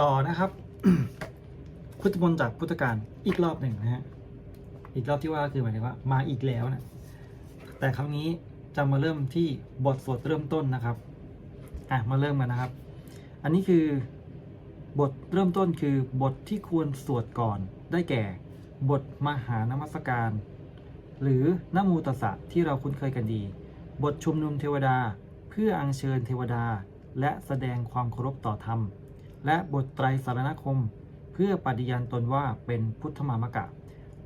ต่อนะครับ พุทธมนต์จากพุทธการอีกรอบหนึ่งนะฮะอีกรอบที่ว่าคือหมายถึงว่ามาอีกแล้วนะแต่ครั้งนี้จะมาเริ่มที่บทสวดเริ่มต้นนะครับอะมาเริ่มกันนะครับ อันนี้คือบทเริ่มต้นคือบทที่ควรสวดก่อนได้แก่ บทมหานมัสการ หรือนโมูตัสสะที่เราคุ้นเคยกันดี บทชุมนุมเทวดาเพื่ออัญเชิญเทวดา และแสดงความเคารพต่อธรรม และบทไตรสารณคม เพื่อปฏิญาณตนว่าเป็นพุทธมามกะ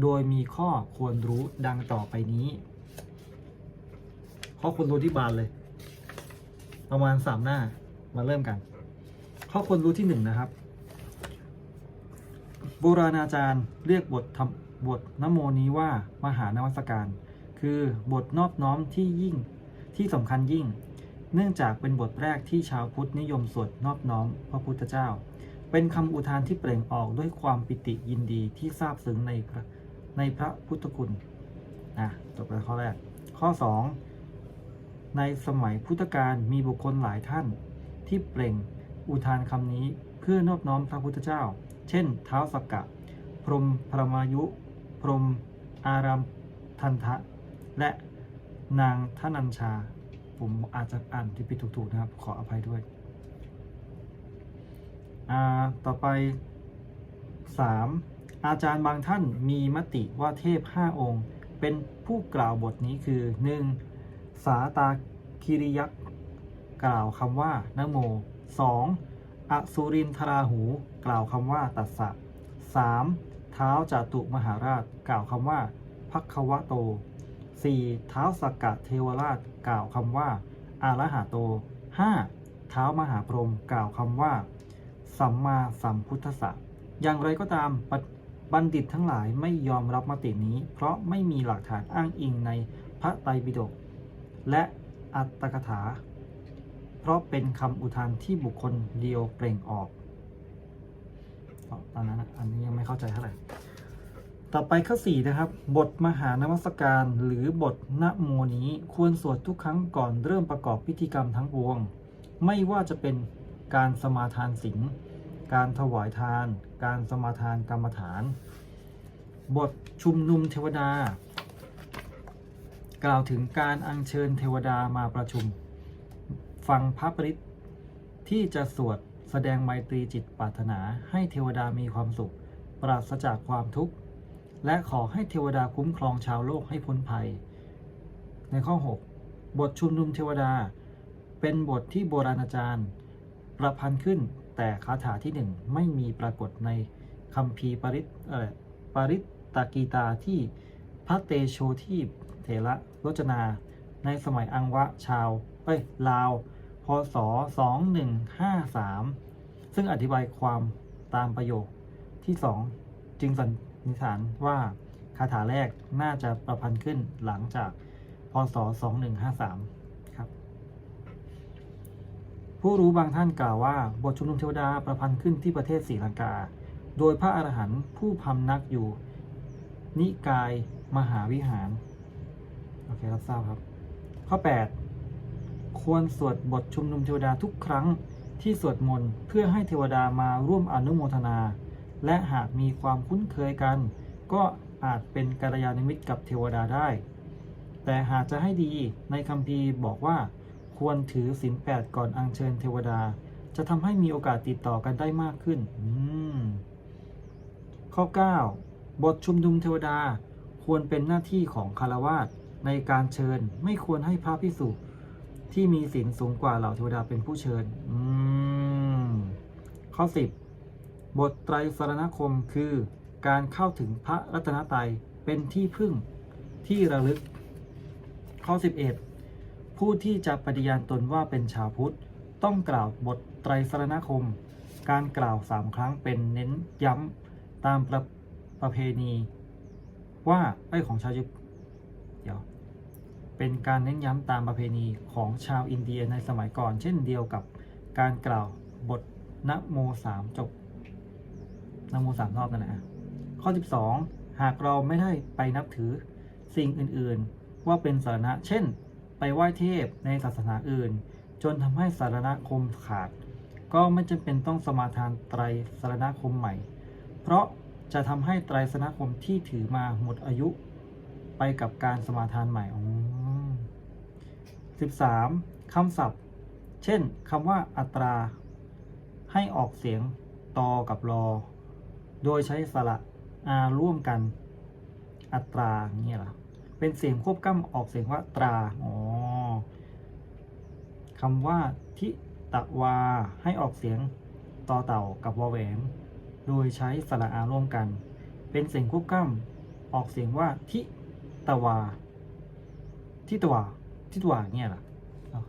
โดยมีข้อควรรู้ดังต่อไปนี้ ข้อควรรู้ที่บานเลย ประมาณสามหน้ามาเริ่มกัน ข้อควรรู้ที่หนึ่งนะครับโบราณอาจารย์เรียกบททำบทนโมนี้ว่ามหานวัสการ คือบทนอบน้อมที่ยิ่งที่สำคัญยิ่ง เนื่องจากเป็นบทแรกที่ชาวพุทธนิยมสวดนอบน้อมพระพุทธเจ้า เป็นคำอุทานที่เปล่งออกด้วยความปิติยินดีที่ซาบซึ้งในพระในพระพุทธคุณนะจบไปข้อแรก ข้อ 2 ในสมัยพุทธกาลมีบุคคลหลายท่าน ที่เปล่งอุทานคำนี้เพื่อนอบน้อมพระพุทธเจ้า เช่น เท้าสักกะ พรมพรมายุ พรมอารามทันทะ และนางทนัญชา ผมอาจจะอ่านที่ผิดถูกๆนะครับ ขออภัยด้วย ต่อไป 3. อาจารย์บางท่านมีมติว่าเทพ 5 องค์ เป็นผู้กล่าวบทนี้คือ 1. สาตาคิริยักษ์กล่าวคำว่านโม 2. อสุรินทราหู กล่าวคำว่าตัสสะ 3. เท้าจาตุมหาราช กล่าวคำว่าพักควะโต 4. เท้าสักกะเทวราชกล่าวคำว่า อารหะโต 5. เท้ามหาพรหมกล่าวคำว่า สัมมาสัมพุทธะอย่างไรก็ตามบัณฑิตทั้งหลายไม่ยอมรับมตินี้ เพราะไม่มีหลักฐานอ้างอิงในพระไตรปิฎกและอัตถกถา เพราะเป็นคำอุทานที่บุคคลเดียวเปล่งออกตอนนั้นอันนี้ยังไม่เข้าใจเท่าไหร่ ต่อไปข้อ4นะครับ บทมหานมัสการ หรือบทนะโมนี้ควรสวดทุกครั้งก่อนเริ่มประกอบพิธีกรรมทั้งปวง ไม่ว่าจะเป็นการสมาทานศีลการถวายทาน การสมาทานกรรมฐาน บทชุมนุมเทวดา กล่าวถึงการอัญเชิญเทวดามาประชุม ฟังพระปริตที่จะสวดแสดงไมตรีจิตปรารถนาให้เทวดามีความสุข ปราศจากความทุกข์ และขอให้เทวดาคุ้มครองชาวโลกให้พ้นภัย ในข้อ 6 บทชุมนุมเทวดา เป็นบทที่โบราณอาจารย์ประพันธ์ขึ้นแต่คาถาที่หนึ่งไม่มีปรากฏในคัมภีปริตปริตตากีตาที่พระเตโชทีเถระรจนา ในสมัยอังวะชาวเอ้ยลาว พศ 2153 ซึ่งอธิบายความตามประโยคที่ 2 จึงสัน นิษฐานว่าคาถาแรกน่าจะประพันธ์ขึ้นหลังจากพศ 2153 ครับ ผู้รู้บางท่านกล่าวว่า บทชุมนุมเทวดาประพันธ์ขึ้นที่ประเทศศรีลังกา โดยพระอรหันต์ผู้พำนักอยู่ นิกายมหาวิหาร โอเครับทราบครับ ข้อ 8 ควรสวดบทชุมนุมเทวดาทุกครั้งที่สวดมนต์เพื่อให้เทวดามาร่วมอนุโมทนา และหากมีความคุ้นเคยกัน ก็อาจเป็นกัลยาณมิตรกับเทวดาได้ แต่หากจะให้ดีในคัมภีร์บอกว่า ควรถือศีลแปดก่อนอัญเชิญเทวดา จะทำให้มีโอกาสติดต่อกันได้มากขึ้นอืมข้อ 9 บทชุมนุมเทวดาควรเป็นหน้าที่ของคารวาสในการเชิญไม่ควรให้พระพิสุที่มีศีลสูงกว่าเหล่าเทวดาเป็นผู้เชิญข้อ 10 บทไตรสารณคมคือการเข้าถึงพระรัตนตรัยเป็นที่พึ่งที่ระลึก ข้อ 11 ผู้ที่จะปฏิญาณตนว่าเป็นชาวพุทธ ต้องกล่าวบทไตรสรณคม การกล่าวสามครั้งเป็นเน้นย้ำตามประประเพณี ว่าไอ้ของชาวยุเดี๋ยวเป็นการเน้นย้ำตามประเพณีของชาวอินเดียในสมัยก่อน เช่นเดียวกับการกล่าวบทนะโมสามจบ นโมสามรอบนั่นแหละข้อ 12 หากเราไม่ได้ไปนับถือสิ่งอื่นๆ ว่าเป็นสารณะ เช่น ไปไหว้เทพในศาสนาอื่น จนทำให้สารณคมขาด ก็ไม่จำเป็นต้องสมาทานไตรสรณคมใหม่ เพราะจะทำให้ไตรสรณคมที่ถือมาหมดอายุ ไปกับการสมาทานใหม่อ๋อ13คำศัพท์ เช่นคำว่าอัตรา ให้ออกเสียงตอกับรอ โดยใช้สระอาร่วมกันอัตราเงี้ยหรอเป็นเสียงควบกล้ำออกเสียงว่าตราอ๋อคำว่าทิตะวาให้ออกเสียงต่อเต่ากับวอแหวนโดยใช้สระอาร่วมกัน เป็นเสียงควบกล้ำออกเสียงว่าทิตะวาทิตะวาทิตะวาเงี้ยหรอ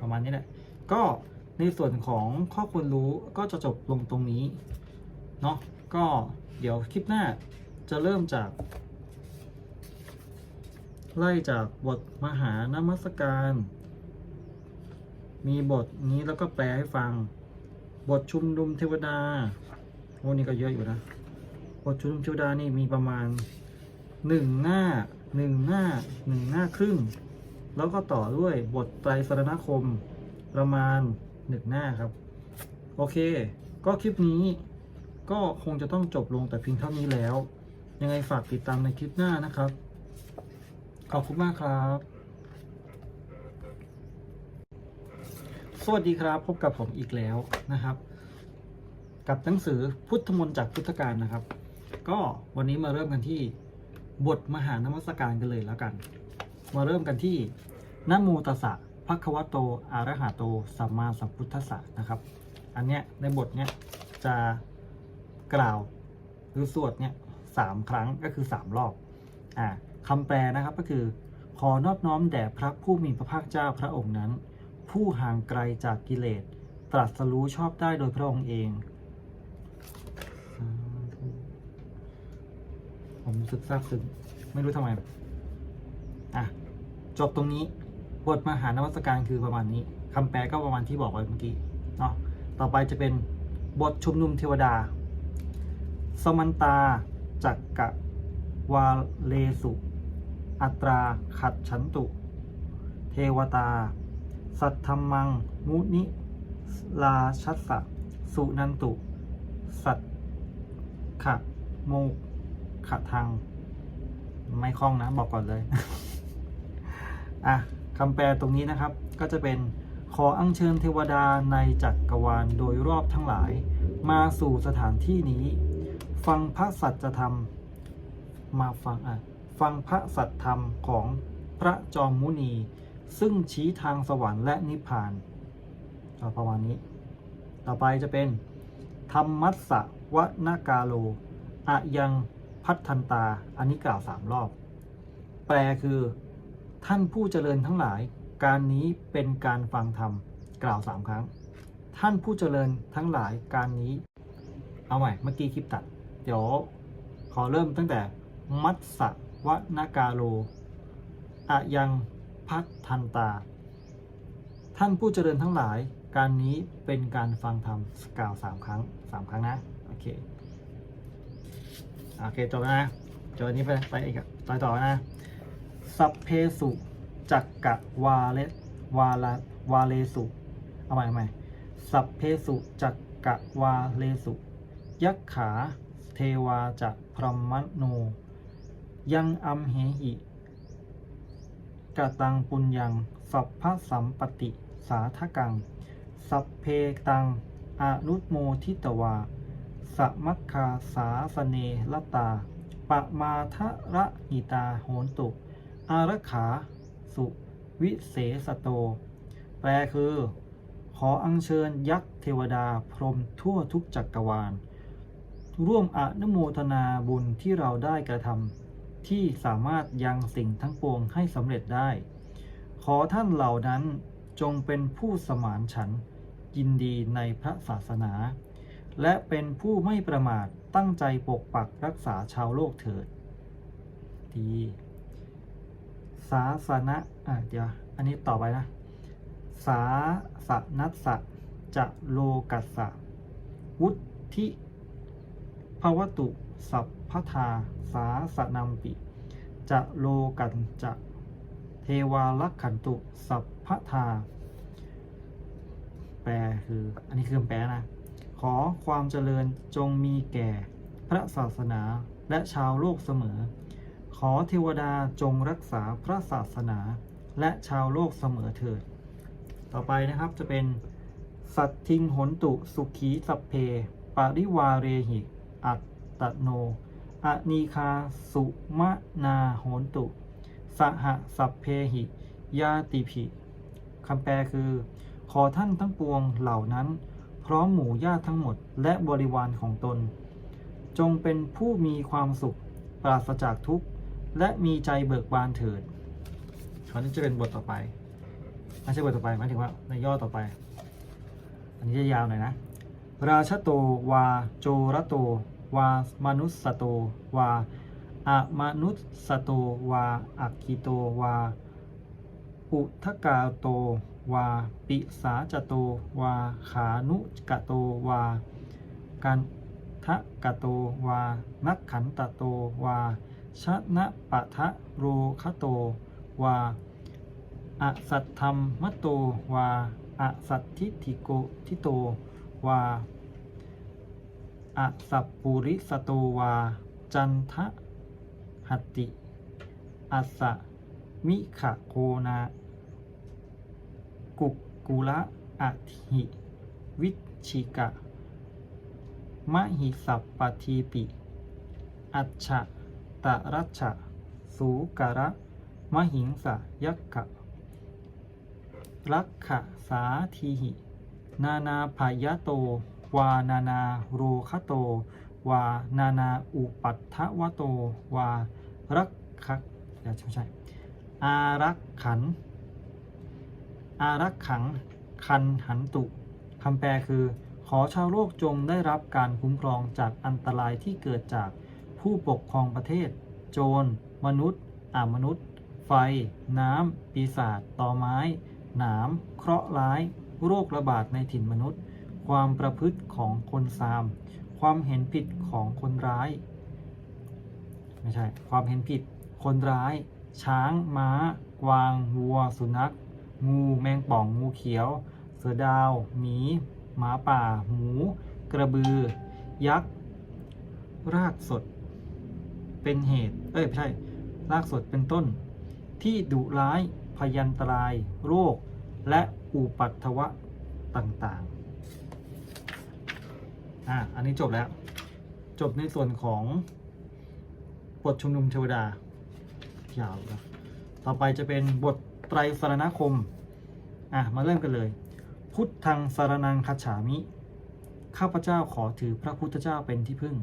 ประมาณนี้แหละก็ในส่วนของข้อควรรู้ก็จะจบลงตรงนี้เนาะ ก็เดี๋ยวคลิปหน้าจะเริ่มจาก ไล่จากบทมหานมัสการ มีบทนี้แล้วก็แปลให้ฟัง บทชุมนุมเทวดาโอ้นี่ก็เยอะอยู่นะ บทชุมนุมเทวดานี่มีประมาณหนึ่งหน้าหนึ่งหน้าหนึ่งหน้าครึ่ง แล้วก็ต่อด้วยบทไตรสรณคมประมาณหนึ่งหน้าครับ โอเค ก็คลิปนี้ ก็คงจะต้องจบลงแต่เพียงเท่านี้แล้ว ยังไงฝากติดตามในคลิปหน้านะครับ ขอบคุณมากครับ สวัสดีครับ พบกับผมอีกแล้วนะครับ กับหนังสือพุทธมนต์จากพุทธการนะครับ ก็วันนี้มาเริ่มกันที่บทมหานมัสการกันเลยแล้วกัน มาเริ่มกันที่นโมตัสสะภะคะวะโตอะระหะโตสัมมาสัมพุทธัสสะนะครับ อันเนี้ยในบทเนี้ยจะ กล่าวหรือสวดเนี่ยสามครั้งก็คือสามรอบอ่าคำแปลนะครับก็คือ ขอนอบน้อมแด่พระผู้มีพระภาคเจ้าพระองค์นั้น ผู้ห่างไกลจากกิเลส ตรัสรู้ชอบได้โดยพระองค์เอง ผมสึกซาบซึ้งไม่รู้ทำไมอะจบตรงนี้บทมหานวัตการคือประมาณนี้คำแปลก็ประมาณที่บอกไว้เมื่อกี้เนาะต่อไปจะเป็นบทชุมนุมเทวดา สมันตาจักกะวาเลสุ อัตราขัดฉันตุ เทวตา สัทธรรมัง มุนิลาชัสสะสุนันตุ สัตขะโมขะทังไม่คล่องนะ บอกก่อนเลย อะคำแปลตรงนี้นะครับ ก็จะเป็นขออัญเชิญเทวดาในจักรวาลโดยรอบทั้งหลาย มาสู่สถานที่นี้ ฟังพระสัจธรรม มาฟังอะฟังพระสัจธรรมของพระจอมมุนี ซึ่งชี้ทางสวรรค์และนิพพานเอประมาณนี้ ต่อไปจะเป็น ธรรมัสสะวนากาโลอะยังพัฒนตา อันนี้กล่าวสามรอบ แปลคือ ท่านผู้เจริญทั้งหลาย การนี้เป็นการฟังธรรม กล่าวสามครั้ง ท่านผู้เจริญทั้งหลายการนี้ เอาใหม่ เมื่อกี้คลิปตัด ดี๋ยวขอเริ่มตั้งแต่มัสสะวนากาโลอะยังพัฒทันตา ท่านผู้เจริญทั้งหลาย การนี้เป็นการฟังธรรมกล่าวสามครั้งสามครั้งนะ โอเค โอเคจบนะจบอันนี้ไปไปอีกอะไปต่อนะ สัพเพสุจักกะวาเลวาลาวาเลสุเอาใหม่เอาใหม่สัพเพสุจักกะวาเลสุยักขา เทวาจะพรหมโน ยังอัมเหหิกะตังปุญญัง สัพพะสัมปติสาทกัง สัพเพตังอนุตโมทิตวา สมัคคาสาสเนลตา ปะมาทะระหิตาโหนตุ อารักขาสุวิเศสโต แปลคือ ขออัญเชิญยักษ์เทวดาพรหมทั่วทุกจักรวาล ร่วมอนุโมทนาบุญที่เราได้กระทำที่สามารถยังสิ่งทั้งปวงให้สำเร็จได้ ขอท่านเหล่านั้นจงเป็นผู้สมานฉันยินดีในพระศาสนา และเป็นผู้ไม่ประมาทตั้งใจปกปักรักษาชาวโลกเถิดดีสาสนะอะเดี๋ยวอันนี้ต่อไปนะ สาสนัสสะจะโลกัสสะวุธิ ภวตุ สัพพทา สาสนัมปิ จะโลกันจะเทวาลักขันตุ สัพพทา แปลคือ อันนี้คือคำแปลนะ ขอความเจริญจงมีแก่ พระศาสนาและชาวโลกเสมอ ขอเทวดาจงรักษาพระศาสนาและชาวโลกเสมอเถิด ต่อไปนะครับจะเป็น สัตทิงหนตุสุขีสัพเพ ปริวาเรหิ อัตตโน อนีคาสุมะนาโหนตุ สหสัพเพหิยาติภิคำแปลคือ ขอท่านทั้งปวงเหล่านั้น พร้อมหมู่ญาติทั้งหมด และบริวารของตน จงเป็นผู้มีความสุข ปราศจากทุกข์ และมีใจเบิกบานเถิดคราวนี้จะเป็นบทต่อไปไม่ใช่บทต่อไปหมายถึงว่าในย่อต่อไป อันนี้จะยาวหน่อยนะ ราชโตวาโจรโต วามนุสโตวาอะมนุสโตวาอักขิโตวา อุทกาโตวา ปิสาจโตวา ขานุกะโตวา กันทะกะโตวา นักขันตะโตวา ชนะปะทะโรคะโตวาอสัตธรรมมโตวาอสัตทิทิโกทิโต วาอสัพปุริสโตวา จันทะหติอัสะมิขะโคนา กุกกุละอะหิวิชิกะ มหิสัพปทีปิ อัจฉะตะรัชะสูกะระ มหิงสะยักขะรักขะสาทีหิ นานาพายะโต วานานาโรคะโต วานานาอุปัฏฐวะโต วารักขะเดี๋ยวไม่ใช่อารักขัน อารักขัง คันหันตุคำแปลคือ ขอชาวโลกจงได้รับการคุ้มครองจากอันตรายที่เกิดจากผู้ปกครองประเทศ โจร มนุษย์อามนุษย์ ไฟ น้ำ ปีศาจต่อไม้ หนาม เคราะห์ร้าย โรคระบาดในถิ่นมนุษย์ ความประพฤติของคนซาม ความเห็นผิดของคนร้าย ไม่ใช่ ความเห็นผิด คนร้าย ช้าง ม้า กวาง วัว สุนัข งู แมงป่อง งูเขียว เสือดาว หมี หมาป่า หมู กระบือ ยักษ์ รากสด เป็นเหตุ เอ้ย ไม่ใช่ รากสดเป็นต้น ที่ดุร้าย พยันตราย โรค และ อุปัตถวะต่างๆอะอันนี้จบแล้ว จบในส่วนของบทชุมนุมเทวดายาวแล้วต่อไปจะเป็นบทไตรสารณคม อะ มาเริ่มกันเลย พุทธังสารนังคัจฉามิ ข้าพเจ้าขอถือพระพุทธเจ้าเป็นที่พึ่ง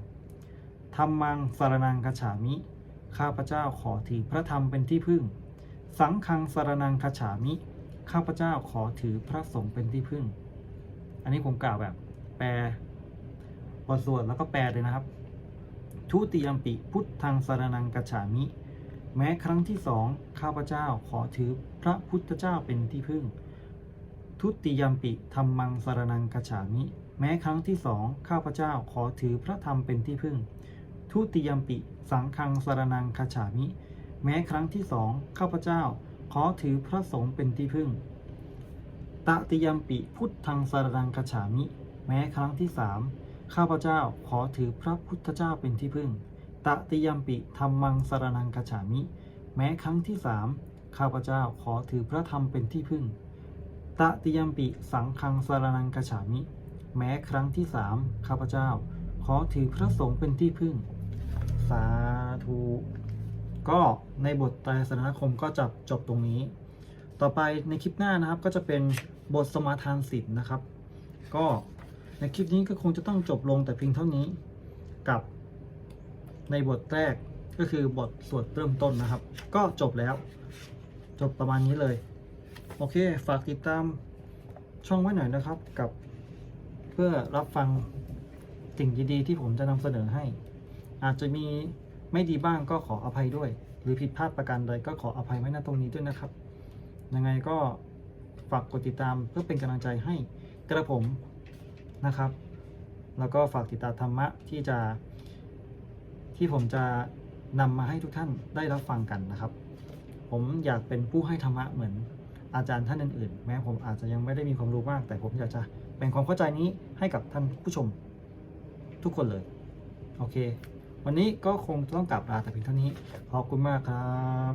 ธรรมังสารนังคัจฉามิ ข้าพเจ้าขอถือพระธรรมเป็นที่พึ่ง สังฆังสารนังคัจฉามิ ข้าพเจ้าขอถือพระสงฆ์เป็นที่พึ่ง อันนี้ผมกล่าวแบบ แปลบทสวดแล้วก็แปลเลยนะครับ ทุติยมปิพุทธังสารนังกัจฉามิ แม้ครั้งที่สองข้าพเจ้าขอถือพระพุทธเจ้าเป็นที่พึ่ง ทุติยมปิธรรมังสารนังกัจฉามิ แม้ครั้งที่สองข้าพเจ้าขอถือพระธรรมเป็นที่พึ่ง ทุติยมปิสังฆังสารนังคัจฉามิ แม้ครั้งที่สองข้าพเจ้า อถือพระสงฆ์เป็นที่พึ่งตติยมปิพุทธังสารนังคฉามิ แม้ครั้งที่สามข้าพเจ้าขอถือพระพุทธเจ้าเป็นที่พึ่งตติยมปิธรรมังสารนังคฉามิ แม้ครั้งที่สามข้าพเจ้าขอถือพระธรรมเป็นที่พึ่งตติยมปิสังฆังสารนังคฉามิ แม้ครั้งที่สามข้าพเจ้า ขอถือพระสงฆ์เป็นที่พึ่ง สาธุ ก็ในบทไตรสรณคมก็จะจบตรงนี้ ต่อไปในคลิปหน้านะครับก็จะเป็นบทสมาทานศีลนะครับ ก็ในคลิปนี้ก็คงจะต้องจบลงแต่เพียงเท่านี้กับในบทแรกก็คือบทสวดเริ่มต้นนะครับ ก็จบแล้ว จบประมาณนี้เลย โอเค ฝากติดตามช่องไว้หน่อยนะครับกับเพื่อรับฟังสิ่งดีๆที่ผมจะนำเสนอให้ อาจจะมี ไม่ดีบ้างก็ขออภัยด้วย หรือผิดพลาดประการใดก็ขออภัยไว้ณตรงนี้ด้วยนะครับ ยังไงก็ฝากกดติดตามเพื่อเป็นกำลังใจให้กระผมนะครับ แล้วก็ฝากติดตามธรรมะที่จะ ที่ผมจะนำมาให้ทุกท่านได้รับฟังกันนะครับ ผมอยากเป็นผู้ให้ธรรมะเหมือนอาจารย์ท่านอื่นๆ แม้ผมอาจจะยังไม่ได้มีความรู้มาก แต่ผมอยากจะแบ่งความเข้าใจนี้ให้กับท่านผู้ชมทุกคนเลย โอเค วันนี้ก็คงต้องกลับลาแต่เพียงเท่านี้ ขอบคุณมากครับ